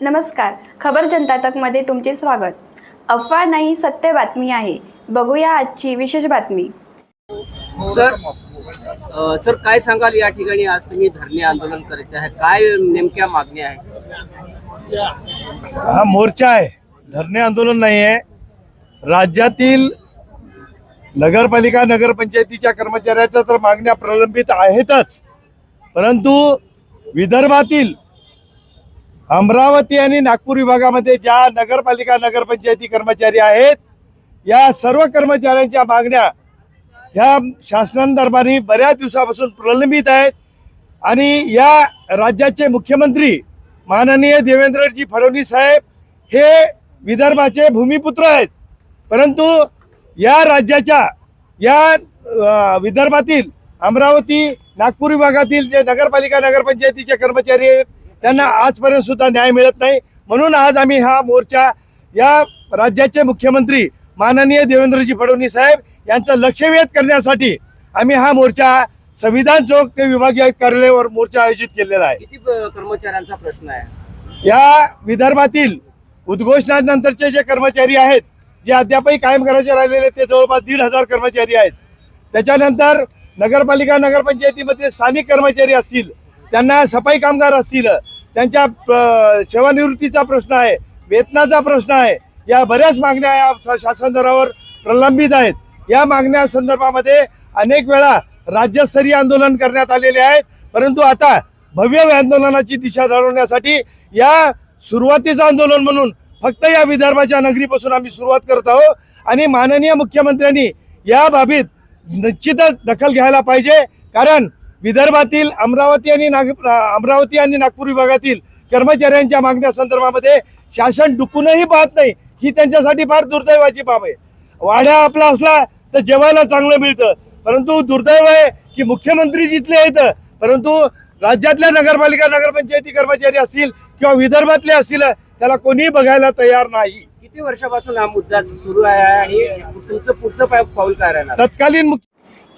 नमस्कार. खबर जनता तकमध्ये तुमचे स्वागत. अफवा नाही सत्य बातमी आहे. बघूया आजची विशेष बातमी. सर अ, सर काय सांगाल या ठिकाणी? आज तुम्ही धरणे आंदोलन करीत आहे. काय नेमक्या मागण्या आहेत? हा मोर्चा आहे. धरणे आंदोलन नाही आहे. राज्यातील नगरपालिका नगरपंचायतीच्या कर्मचाऱ्याच्या तर मागण्या प्रलंबित आहेतच. परंतु विदर्भातील अमरावती आणि नागपूर विभागामध्ये ज्या नगरपालिका नगरपंचायती कर्मचारी आहेत या सर्व कर्मचाऱ्यांच्या मागण्या ह्या शासनांदरबारी बऱ्याच दिवसापासून प्रलंबित आहेत. आणि या राज्याचे मुख्यमंत्री माननीय देवेंद्रजी फडणवीस साहेब हे विदर्भाचे भूमिपुत्र आहेत. परंतु या राज्याच्या या विदर्भातील अमरावती नागपूर विभागातील जे नगरपालिका नगरपंचायतीचे कर्मचारी आहेत त्यांना आजपर्यंत सुद्धा न्याय मिळत नाही. म्हणून आज आम्ही हा मोर्चा या राज्याचे मुख्यमंत्री माननीय देवेंद्रजी फडणवीस साहेब यांचं लक्ष वेध करण्यासाठी आम्ही हा मोर्चा संविधान चौक ते विभागीय कार्यालयावर मोर्चा आयोजित केलेला आहे. किती कर्मचाऱ्यांचा प्रश्न आहे? या विदर्भातील उद्घोषणानंतरचे जे कर्मचारी आहेत जे अद्यापही कायम करायचे राहिलेले ते जवळपास दीड हजार कर्मचारी आहेत. त्याच्यानंतर नगरपालिका नगरपंचायतीमध्ये स्थानिक कर्मचारी असतील त्यांना सफाई कामगार असतील. त्यांच्या सेवानिवृत्तीचा प्रश्न आहे वेतनाचा प्रश्न आहे या बऱ्याच मागण्या या शासन दरावर प्रलंबित आहेत. या मागण्या संदर्भामध्ये अनेक वेळा राज्यस्तरीय आंदोलन करण्यात आलेले आहेत. परंतु आता भव्य आंदोलनाची दिशा ठरवण्यासाठी या सुरुवातीचं आंदोलन म्हणून फक्त या विदर्भाच्या नगरीपासून आम्ही सुरुवात करत आहोत. आणि माननीय मुख्यमंत्र्यांनी या बाबीत निश्चितच दखल घ्यायला पाहिजे. कारण विदर्भातील अमरावती आणि नाग अमरावती आणि नागपूर विभागातील कर्मचाऱ्यांच्या मागण्या संदर्भामध्ये शासन डुकूनही पाहत नाही. ही त्यांच्यासाठी फार दुर्दैवाची बाब आहे. वाड्या आपला असला तर जेवायला चांगलं मिळतं. परंतु दुर्दैव आहे की मुख्यमंत्री जिथले आहेत परंतु राज्यातल्या नगरपालिका नगरपंचायती कर्मचारी असतील किंवा विदर्भातले असतील त्याला कोणीही बघायला तयार नाही. किती वर्षापासून हा मुद्दा सुरू आहे आणि तुमचं पुढचं पाऊल काय राहणार? तत्कालीन